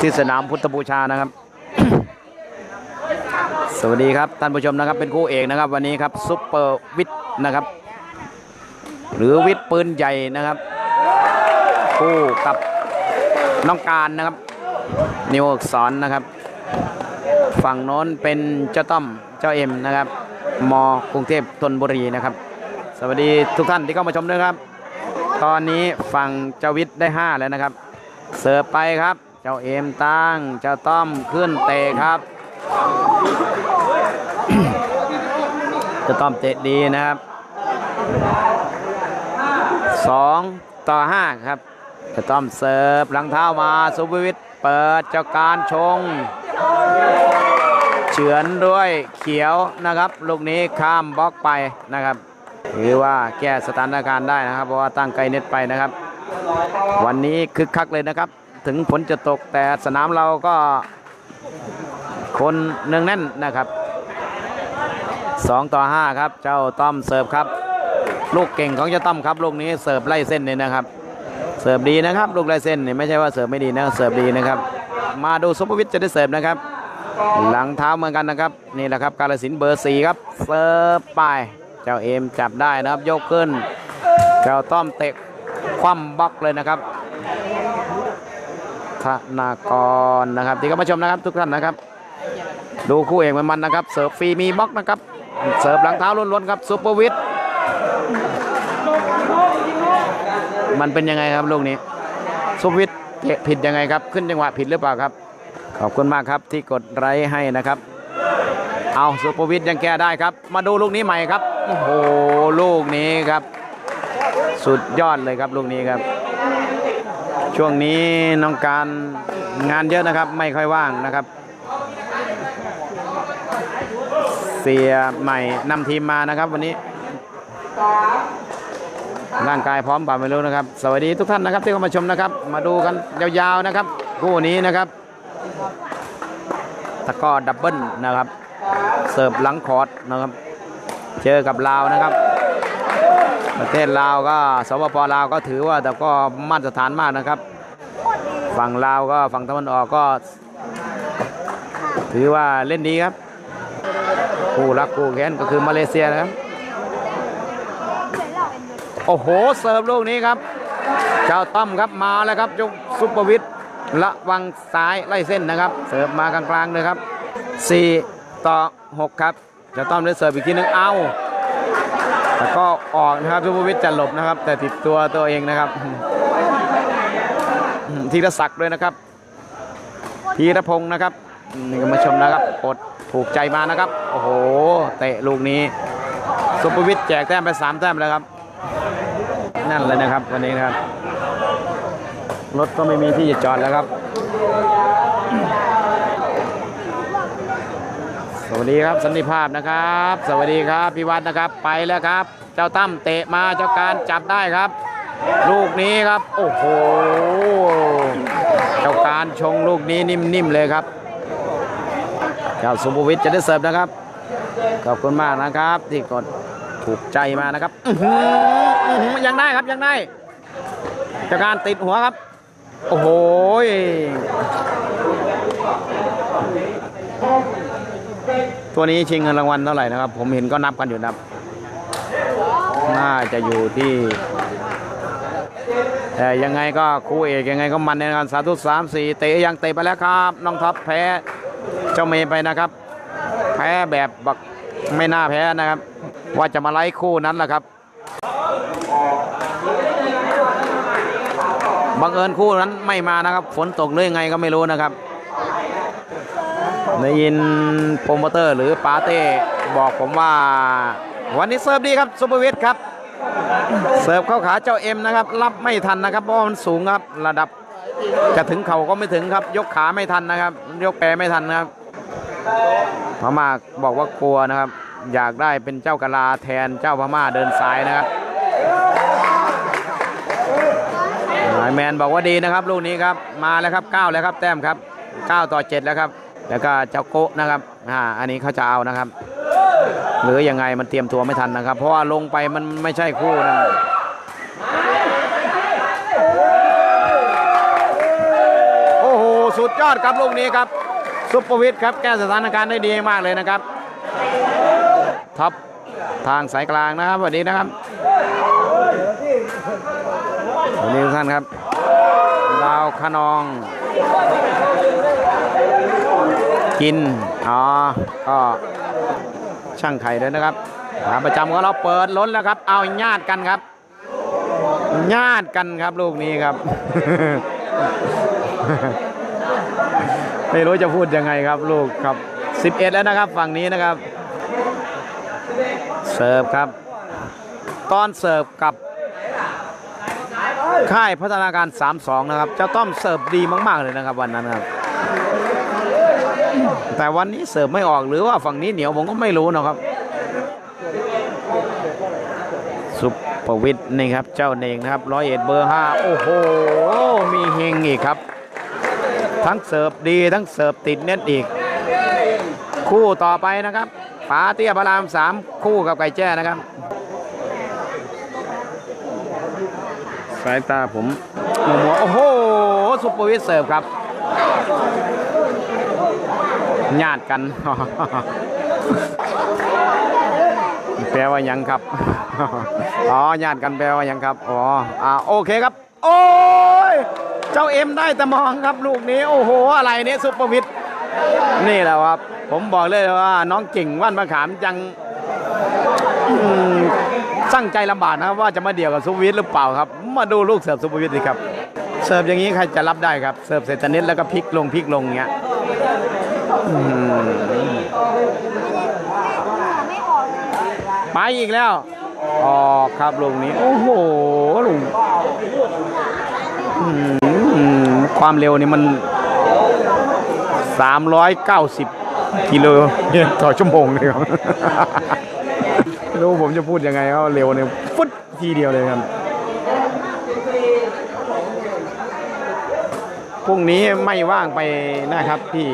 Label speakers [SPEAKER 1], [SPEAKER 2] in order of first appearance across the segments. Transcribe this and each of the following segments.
[SPEAKER 1] ที่สนามพุทธบูชานะครับ สวัสดีครับท่านผู้ชมนะครับเป็นคู่เอกนะครับ วันนี้ครับซุปเปอร์วิทนะครับ หรือวิทปืนใหญ่นะครับ คู่กับน้องการนะครับ นิวอักษรนะครับ ฝั่งโน้นเป็นเจ้าต้อมเจ้าเอ็มนะครับมกรุงเทพธนบุรีนะครับ สวัสดีทุกท่านที่เข้ามาชมด้วยครับ ตอนนี้ฝั่งเจ้าวิทย์ได้ 5 แล้วนะครับ เสิร์ฟไปครับ เจ้าเอ็มตั้ง เจ้าต้อมขึ้นเตะครับ เจ้าต้อมเตะดีนะครับ 2 ต่อ 5 ครับ เจ้าต้อมเสิร์ฟหลังเท้ามาสุภวิทย์เปิดเจ้าการชงเฉือนด้วยเขียวนะครับ ลูกนี้ข้ามบล็อกไปนะครับ ถือว่าแก้สถานการณ์ได้นะครับ เพราะว่าตั้งไกลเน็ตไปนะครับ วันนี้คึกคักเลยนะครับ ถึงฝนจะตกแต่สนามเราก็ คนเนืองแน่นนะครับ 2 ต่อ 5 ครับ เจ้าต้อมเสิร์ฟครับ ลูกเก่งของเจ้าต้อมครับลูกนี้เสิร์ฟไล่เส้นเนี่ยนะครับ เสิร์ฟดีนะครับ ลูกไล่เส้นเนี่ยไม่ใช่ว่าเสิร์ฟไม่ดีนะเสิร์ฟดีนะครับ มาดูซุปเปอร์วิทย์จะได้เสิร์ฟนะครับ หลังเท้าเหมือนกันนะครับ นี่แหละครับ กาลสินเบอร์สี่ครับ เสิร์ฟไป เจ้าเอมจับได้นะครับยกขึ้น เจ้าต้อมเตะคว่ำบล็อกเลยนะครับธนากรนะครับ ที่เข้ามาชมนะครับทุกท่านนะครับ ดูคู่เอกมันๆนะครับ เสิร์ฟฟรีมีบล็อกนะครับ เสิร์ฟหลังเท้าล้วนๆครับซุปเปอร์วิทมันเป็นยังไงครับลูกนี้ซุปเปอร์วิทเตะผิดยังไงครับขึ้นจังหวะผิดหรือเปล่าครับ ขอบคุณมากครับที่กดไลค์ให้นะครับ เอาสุภวิทยังแก้ได้ครับ มาดูลูกนี้ใหม่ครับ โอ้โหลูกนี้ครับ สุดยอดเลยครับลูกนี้ครับ ช่วงนี้น้องการงานเยอะนะครับ ไม่ค่อยว่างนะครับ เสียใหม่นำทีมมานะครับวันนี้ร่างกายพร้อมป่าไม่รู้นะครับ สวัสดีทุกท่านนะครับที่เข้ามาชมนะครับ มาดูกันยาวๆนะครับคู่นี้นะครับตะก้อดับเบิลนะครับ เสิร์ฟหลังคอร์ดนะครับ เจอกับลาวนะครับ ประเทศลาวก็สปปลาวก็ถือว่าแต่ก็มาตรฐานมากนะครับ ฝั่งลาวก็ฝั่งตะวันออกก็ ถือว่าเล่นดีครับคู่รักคู่แค้นก็คือมาเลเซียนะครับโอ้โหเสิร์ฟลูกนี้ครับเจ้าต้อมครับมาแล้วครับยกซุปเปอร์วิทย์ระวังซ้ายไล่เส้นนะครับ เสิร์ฟมากลางๆเลยครับ 4 ต่อ 6 ครับ จ้าต้อมได้เสิร์ฟอีกทีนึงเอาแล้วก็ออกนะครับซุปวิทย์จะหลบนะครับ แต่ติดตัวตัวเองนะครับธีรศักดิ์ด้วยนะครับธีรพงศ์นะครับนี่ก็มาชมนะครับกดถูกใจมานะครับ โอ้โห เตะลูกนี้ซุปวิทย์แจกแต้มไปสามแต้มแล้วครับ นั่นเลยนะครับวันนี้นะครับ รถก็ไม่มีที่จะจอดแล้วครับ สวัสดีครับสันติภาพนะครับ สวัสดีครับพี่วัดนะครับไปแล้วครับ เจ้าตั้มเตะมาเจ้าการจับได้ครับ ลูกนี้ครับ โอ้โหเจ้าการชงลูกนี้นิ่มๆเลยครับ เจ้าสุภวิทย์จะได้เสิร์ฟนะครับขอบคุณมากนะครับ ที่กดถูกใจมานะครับยังได้ครับยังได้เจ้าการติดหัวครับ โอ้โหย ตัวนี้ชิงเงินรางวัลเท่าไหร่นะครับ ผมเห็นก็นับกันอยู่นะครับ น่าจะอยู่ที่แต่ยังไงก็คู่เอกยังไงก็มันในการสาธุสามสี่เตะยังเตะไปแล้วครับน้องท็อปแพ้เจ้าเมย์ไปนะครับ แพ้แบบบักไม่น่าแพ้นะครับ ว่าจะมาไล่คู่นั้นแหละครับบังเอิญคู่นั้นไม่มานะครับ ฝนตกหรือยังไงก็ไม่รู้นะครับ ได้ยินโปรโมเตอร์หรือปาเต้บอกผมว่า วันนี้เสิร์ฟดีครับซุปเปอร์วิทครับเสิร์ฟเข้าขาเจ้าเอ็มนะครับ รับไม่ทันนะครับ เพราะมันสูงครับ ระดับจะถึงเข่าก็ไม่ถึงครับ ยกขาไม่ทันนะครับ ยกแปรไม่ทันนะครับพม่าบอกว่ากลัวนะครับ อยากได้เป็นเจ้ากะลาแทนเจ้าพม่าเดินสายนะครับนายแมนบอกว่าดีนะครับ ลูกนี้ครับ มาแล้วครับ9แล้วครับ แต้มครับ9ต่อ7แล้วครับ แล้วก็เจ้าโกะนะครับอ่าอันนี้เขาจะเอานะครับ หรือยังไงมันเตรียมตัวไม่ทันนะครับ เพราะว่าลงไปมันไม่ใช่คู่นั่นดยอดครับลูกนี้ครับซุปเปอร์วิทย์ครับแก้สถานการณ์ได้ดีมากเลยนะครับท็อปทางสายกลางนะครับสวัสดีนะครับสวัสดีทุกท่านครับดาวขนอง กิน อ๋อ ก็ช่างไข่ด้วยนะครับขาประจำของเราเปิดล้นแล้วครับ เอาญาติกันครับ ญาติกันครับลูกนี้ครับ ไม่รู้จะพูดยังไงครับลูกครับ 11 แล้วนะครับ ฝั่งนี้นะครับ เสิร์ฟครับ ตอนเสิร์ฟกับ ค่ายพัฒนาการ 3-2 นะครับ เจ้าต้อมเสิร์ฟดีมาก ๆ เลยนะครับวันนั้นครับ แต่วันนี้เสิร์ฟไม่ออกหรือว่าฝั่งนี้เหนียวผมก็ไม่รู้นะครับ สุปวิทย์นี่ครับ เจ้าเนงนะครับร้อยเอ็ดเบอร์ห้าโอ้โห มีเฮงอีกครับ ทั้งเสิร์ฟดีทั้งเสิร์ฟติดเน็ตอีก คู่ต่อไปนะครับป๋าเตี้ยพระรามสามคู่กับไก่แจ้นะครับ สายตาผมมัวมัวโอ้โหสุปเปอร์วิทย์เสิร์ฟครับญาติกัน แปลว่ายังครับ อ๋อญาติกันแปลว่ายังครับ อ๋ออ่าโอเคครับ โอ้ย เจ้าเอ็มได้แต่มองครับลูกนี้ โอ้โห อะไรเนี่ยซุปเปอร์วิทนี่แหละครับ ผมบอกเลยว่าน้องเก่งว่านมะขามจัง สั่งใจลำบากนะว่าจะมาเดี่ยวกับซุวิทย์หรือเปล่าครับ มาดูลูกเสิร์ฟซุปเปอร์วิทย์สิครับ เสิร์ฟอย่างนี้ใครจะรับได้ครับ เสิร์ฟเสร็จนิดแล้วก็พลิกลงพลิกลงเงี้ยไปอีกแล้วออกครับลุงนี้ โอ้โหลุงความเร็วนี่มัน 390 กิโลเมตรต่อชั่วโมงเลยครับ รู้ผมจะพูดยังไงเขาเร็วเนี่ยฟุดทีเดียวเลยครับพรุ่งนี้ไม่ว่างไปนะครับพี่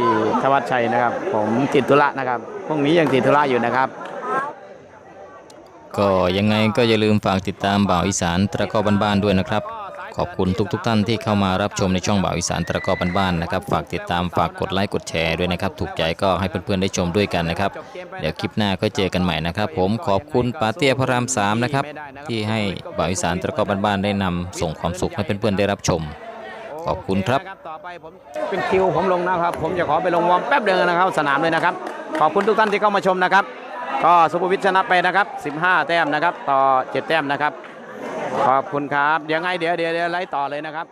[SPEAKER 1] ธวัชชัยนะครับ ผมติดธุระนะครับพรุ่งนี้ยังติดธุระอยู่นะครับ
[SPEAKER 2] ก็ยังไงก็อย่าลืมฝากติดตามบ่าวอีสานตะกอบ้านๆด้วยนะครับ ขอบคุณทุกๆทท่านที่เข้ามารับชมในช่องบ่าวอีสานตะกอบ้านๆนะครับ ฝากติดตามฝากกดไลค์กดแชร์ด้วยนะครับ ถูกใจก็ให้เพื่อนๆได้ชมด้วยกันนะครับ เดี๋ยวคลิปหน้าก็เจอกันใหม่นะครับ ผมขอบคุณปาเตี้ยพระรามสามนะครับที่ให้บ่าวอีสานตะกอบ้านๆได้นำส่งความสุขให้เพื่อนๆได้รับชม ขอบคุณครับ
[SPEAKER 1] ต่อไปผมเป็นคิวผมลงนะครับ ผมจะขอไปลงวอร์มแป๊บเดียวนะครับ สนามเลยนะครับ ขอบคุณทุกท่านที่เข้ามาชมนะครับ ก็สุภวิทชนะไปนะครับ 15 แต้มนะครับ ต่อ 7 แต้มนะครับ ขอบคุณครับเดี๋ยวไงเดี๋ยเดี๋ยวเดี๋ยวไล่ต่อเลยนะครับ